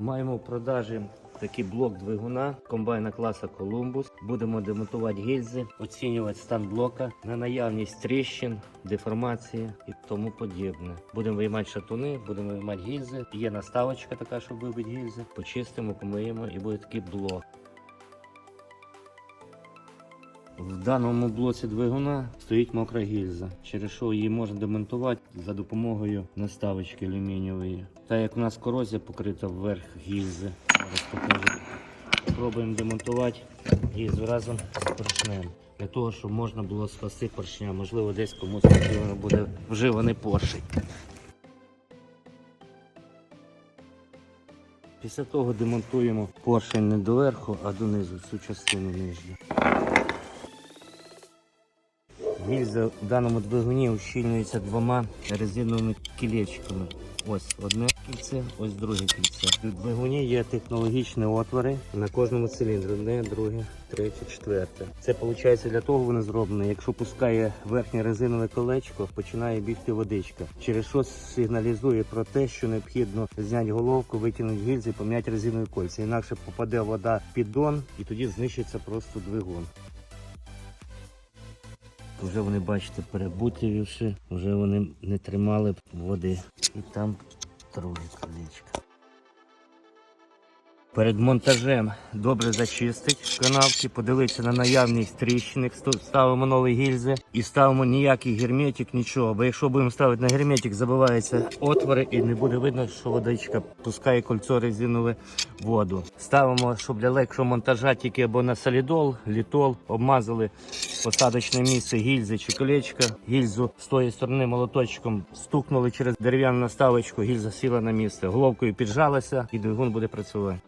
Маємо в продажі такий блок двигуна комбайна класа Columbus. Будемо демонтувати гільзи, оцінювати стан блока на наявність тріщин, деформації і тому подібне. Будемо виймати шатуни, будемо виймати гільзи. Є наставочка така, щоб вибити гільзи. Почистимо, помиємо і буде такий блок. В даному блоці двигуна стоїть мокра гільза, через що її можна демонтувати за допомогою наставочки алюмінієвої. Та як у нас корозія покрита вверх гільзи, зараз покажу. Пробуємо демонтувати гільзу разом з поршнем. Для того, щоб можна було спасти поршня. Можливо, десь комусь потрібно буде вживаний поршень. Після того демонтуємо поршень не доверху, а донизу, цю частину нижню. Гільза в даному двигуні ущільнюється двома резиновими кілечками. Ось одне кільце, ось друге кільце. У двигуні є технологічні отвори на кожному циліндрі. Одне, друге, третє, четверте. Це виходить для того вони зроблені. Якщо пускає верхнє резинове колечко, починає бігти водичка. Через що сигналізує про те, що необхідно зняти головку, витягнути гільзи, поміняти резинові кольця. Інакше попаде вода в піддон і тоді знищиться просто двигун. Вже вони, бачите, перебутівши, вже вони не тримали води. І там друге колечко. Перед монтажем добре зачистить канавки, подивитися на наявність тріщин, ставимо нові гільзи і ставимо ніякий герметик, нічого. Бо якщо будемо ставити на герметик, забиваються отвори і не буде видно, що водичка пускає кольцо резинове воду. Ставимо, щоб для легшого монтажа тільки або на солідол, літол, обмазали посадочне місце гільзи чи колечка. Гільзу з тої сторони молоточком стукнули через дерев'яну наставочку, гільза сіла на місце. Головкою піджалася і двигун буде працювати.